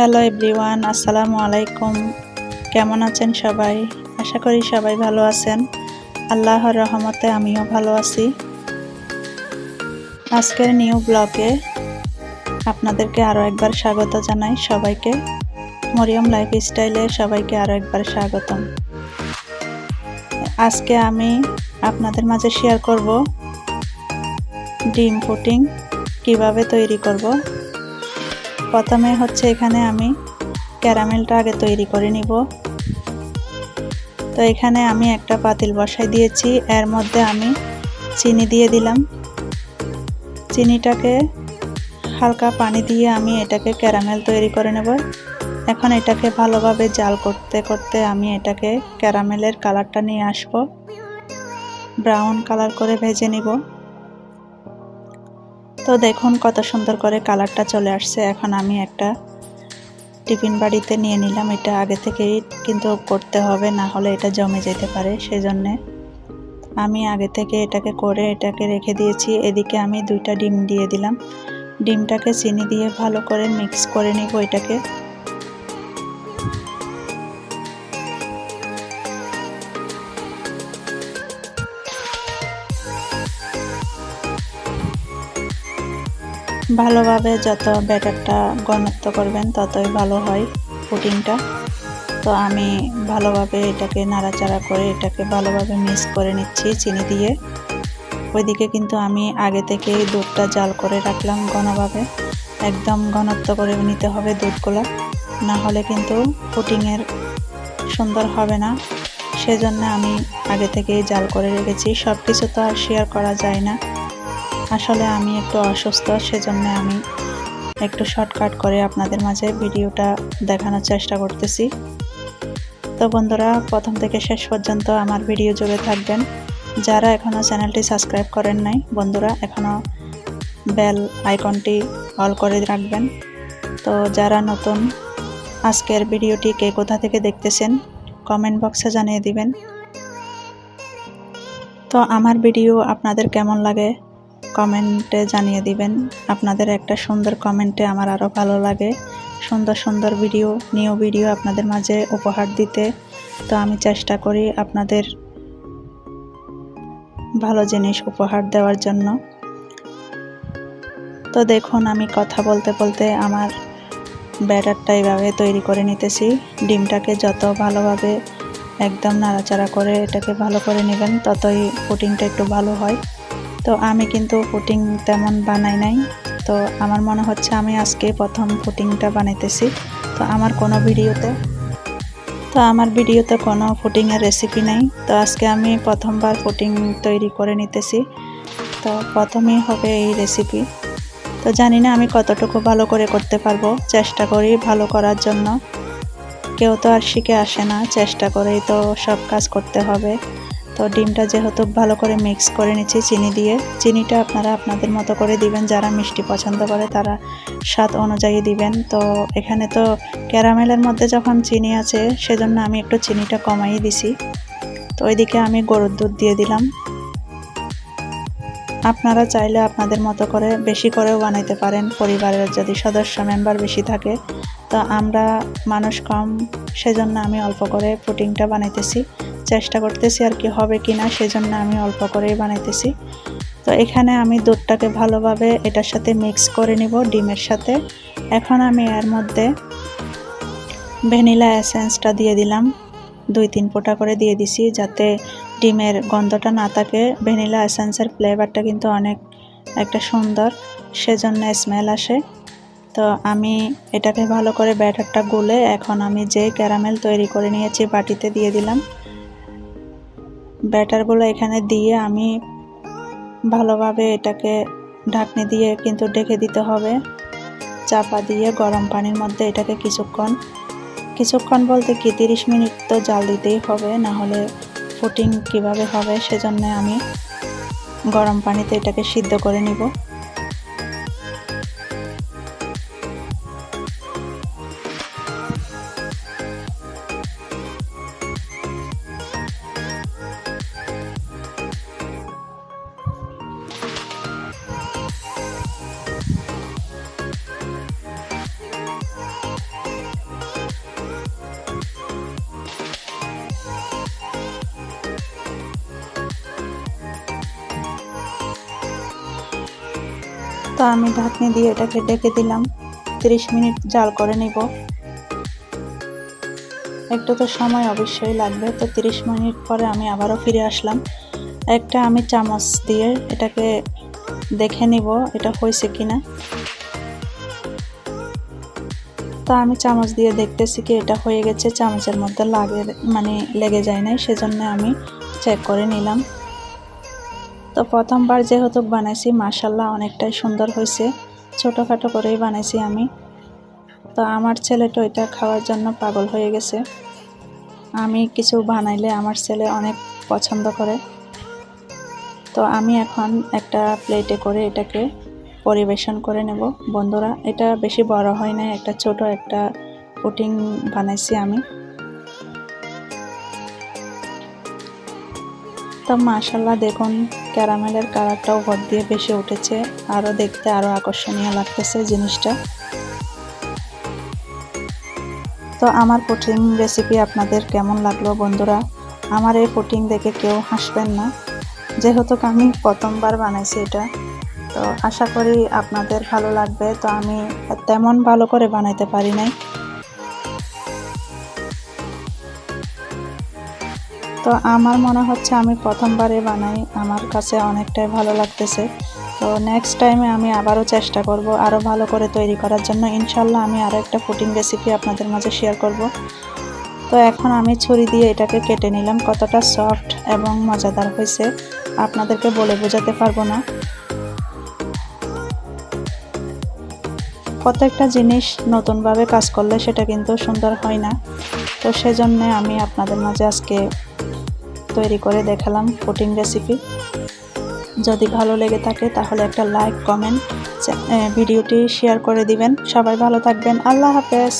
Hello everyone, আসসালামু আলাইকুম। কেমন আছেন সবাই? আশা করি সবাই ভালো আছেন। আল্লাহর রহমতে আমিও ভালো আছি। আজকের নিউ ব্লগে আপনাদেরকে আরও একবার স্বাগত জানাই সবাইকে। মরিয়ম লাইফ স্টাইলে সবাইকে আরও একবার স্বাগতম। আজকে আমি আপনাদের মাঝে শেয়ার করব ডিম পুটিং কীভাবে তৈরি করব। প্রথমে হচ্ছে এখানে আমি ক্যারামেলটা আগে তৈরি করে নিব। তো এখানে আমি একটা পাতিল বসাই দিয়েছি। এর মধ্যে আমি চিনি দিয়ে দিলাম। চিনিটাকে হালকা পানি দিয়ে আমি এটাকে ক্যারামেল তৈরি করে নেব। এখন এটাকে ভালোভাবে জাল করতে করতে আমি এটাকে ক্যারামেলের কালারটা নিয়ে আসব। ব্রাউন কালার করে ভেজে নিব। তো দেখুন কত সুন্দর করে কালারটা চলে আসছে। এখন আমি একটা টিফিন বাড়িতে নিয়ে নিলাম। এটা আগে থেকেই কিন্তু করতে হবে, না হলে এটা জমে যেতে পারে। সেজন্যে আমি আগে থেকে এটাকে করে এটাকে রেখে দিয়েছি। এদিকে আমি দুইটা ডিম দিয়ে দিলাম। ডিমটাকে চিনি দিয়ে ভালো করে মিক্স করে নিব এটাকে। ভালোভাবে যত ব্যাটারটা ঘনত্ব করবেন, ততই ভালো হয় পুডিংটা তো আমি ভালোভাবে এটাকে নাড়াচাড়া করে এটাকে ভালোভাবে মিক্স করে নিচ্ছি চিনি দিয়ে। ওইদিকে কিন্তু আমি আগে থেকেই দুধটা জাল করে রাখলাম ঘনভাবে। একদম ঘনত্ব করে নিতে হবে দুধগুলো। না হলে কিন্তু পুটিংয়ের সুন্দর হবে না। সেজন্য আমি আগে থেকেই জাল করে রেখেছি। সব কিছু তো আর শেয়ার করা যায় না। আসলে আমি একটু অসুস্থ, সেজন্য আমি একটু শর্টকাট করে আপনাদের মাঝে ভিডিওটা দেখানোর চেষ্টা করতেছি। তো বন্ধুরা, প্রথম থেকে শেষ পর্যন্ত আমার ভিডিও জুড়ে থাকবেন। যারা এখনও চ্যানেলটি সাবস্ক্রাইব করেন নাই, বন্ধুরা এখনও বেল আইকনটি অল করে রাখবেন। তো যারা নতুন, আজকের ভিডিওটি কে কোথা থেকে দেখতেছেন কমেন্ট বক্সে জানিয়ে দিবেন। তো আমার ভিডিও আপনাদের কেমন লাগে কমেন্টে জানিয়ে দিবেন। আপনাদের একটা সুন্দর কমেন্টে আমার আরও ভালো লাগে। সুন্দর সুন্দর ভিডিও, নিউ ভিডিও আপনাদের মাঝে উপহার দিতে। তো আমি চেষ্টা করি আপনাদের ভালো জিনিস উপহার দেওয়ার জন্য। তো দেখুন, আমি কথা বলতে বলতে আমার ব্যাটারটা এইভাবে তৈরি করে নিতেছি। ডিমটাকে যত ভালোভাবে একদম নাড়াচাড়া করে এটাকে ভালো করে নেবেন, ততই পুটিংটা একটু ভালো হয়। তো আমি কিন্তু পুটিং তেমন বানাই নাই। তো আমার মনে হচ্ছে আমি আজকে প্রথম ফুটিংটা বানাইতেছি। তো আমার কোনো ভিডিওতে, তো আমার ভিডিওতে কোনো ফুটিংয়ের রেসিপি নেই। তো আজকে আমি প্রথমবার ফুটিং তৈরি করে নিতেছি। তো প্রথমেই হবে এই রেসিপি তো জানি না আমি কতটুকু ভালো করে করতে পারব। চেষ্টা করি ভালো করার জন্য। কেউ তো আর শিখে আসে না। চেষ্টা করেই তো সব কাজ করতে হবে। তো ডিমটা যেহেতু ভালো করে মিক্স করে নিচ্ছি চিনি দিয়ে, চিনিটা আপনারা আপনাদের মতো করে দিবেন, যারা মিষ্টি পছন্দ করে তারা স্বাদ অনুযায়ী দিবেন। তো এখানে তো ক্যারামেলের মধ্যে যখন চিনি আছে, সেজন্য আমি একটু চিনিটা কমাই দিছি। তো ওইদিকে আমি গরুর দুধ দিয়ে দিলাম। আপনারা চাইলে আপনাদের মতো করে বেশি করেও বানাইতে পারেন, পরিবারের যদি সদস্য মেম্বার বেশি থাকে। তো আমরা মানুষ কম, সেজন্য আমি অল্প করে পুটিংটা বানাইতেছি। চেষ্টা করতেছি আর কি হবে কি না সেজন্য আমি অল্প করেই বানাইতেছি। তো এখানে আমি দুধটাকে ভালোভাবে এটার সাথে মিক্স করে নিব ডিমের সাথে। এখন আমি এর মধ্যে ভ্যানিলা এসেন্সটা দিয়ে দিলাম। দুই তিন ফোঁটা করে দিয়ে দিছি যাতে ডিমের গন্ধটা না থাকে। ভ্যানিলা এসেন্সের ফ্লেভারটা কিন্তু অনেক একটা সুন্দর, সেজন্য স্মেল আসে। তো আমি এটাকে ভালো করে ব্যাটারটা গুলে এখন আমি যে ক্যারামেল তৈরি করে নিয়েছি বাটিতে দিয়ে দিলাম। ব্যাটারগুলো এখানে দিয়ে আমি ভালোভাবে এটাকে ঢাকনি দিয়ে কিন্তু ডেকে দিতে হবে। চাপা দিয়ে গরম পানির মধ্যে এটাকে কিছুক্ষণ কিছুক্ষণ বলতে কি তিরিশ মিনিট তো জাল দিতেই হবে, না হলে ফুটিং কীভাবে হবে সেজন্য আমি গরম পানিতে এটাকে সিদ্ধ করে নিব। তো আমি ঢাকনি দিয়ে এটাকে ডেকে দিলাম। তিরিশ মিনিট জাল করে নিব। একটু তো সময় অবশ্যই লাগবে, তো তিরিশ মিনিট পরে আমি আবারও ফিরে আসলাম। একটা আমি চামচ দিয়ে এটাকে দেখে নিব, এটা হয়েছে কিনা। তো আমি চামচ দিয়ে দেখতেছি কি এটা হয়ে গেছে, চামচের মধ্যে লাগে মানে লেগে যায় নাই, সেজন্য আমি চেক করে নিলাম। তো প্রথমবার যেহেতু বানাইছি মাসাল্লাহ অনেকটাই সুন্দর হয়েছে। ছোটোখাটো করেই বানাইছি আমি। তো আমার ছেলেটা এটা খাওয়ার জন্য পাগল হয়ে গেছে। আমি কিছু বানাইলে আমার ছেলে অনেক পছন্দ করে। তো আমি এখন একটা প্লেটে করে এটাকে পরিবেশন করে নেব। বন্ধুরা, এটা বেশি বড় হয় না একটা ছোট একটা পুটিং বানাইছি আমি। তো মাশাল্লাহ দেখুন, ক্যারামেলের কালারটাও ঘর দিয়ে বেশি উঠেছে। আরও দেখতে আরও আকর্ষণীয় লাগতেছে জিনিসটা। তো আমার পুটিং রেসিপি আপনাদের কেমন লাগল বন্ধুরা? আমার এই পুটিং দেখে কেউ হাসবেন না। যেহেতু আমি প্রথমবার বানাইছি এটা, তো আশা করি আপনাদের ভালো লাগবে। তো আমি তেমন ভালো করে বানাইতে পারি নাই। তো আমার মনে হচ্ছে আমি প্রথমবারে বানাই। আমার কাছে অনেকটাই ভালো লাগতেছে। তো নেক্সট টাইমে আমি আবারও চেষ্টা করব আরও ভালো করে তৈরি করার জন্য। ইনশাল্লাহ আমি আরও একটা ফুটিং রেসিপি আপনাদের মাঝে শেয়ার করব। তো এখন আমি ছুরি দিয়ে এটাকে কেটে নিলাম। কতটা সফট এবং মজাদার হয়েছে। আপনাদেরকে বলে বোঝাতে পারব না। প্রত্যেকটা জিনিস নতুনভাবে কাজ করলে সেটা কিন্তু সুন্দর হয় না। তো সেজন্য আমি আপনাদের মাঝে আজকে তৈরি করে দেখালাম ফুটিং রেসিপি যদি ভালো লেগে থাকে তাহলে একটা লাইক কমেন্ট ভিডিওটি শেয়ার করে দিবেন। সবাই ভালো থাকবেন। আল্লাহ হাফেজ।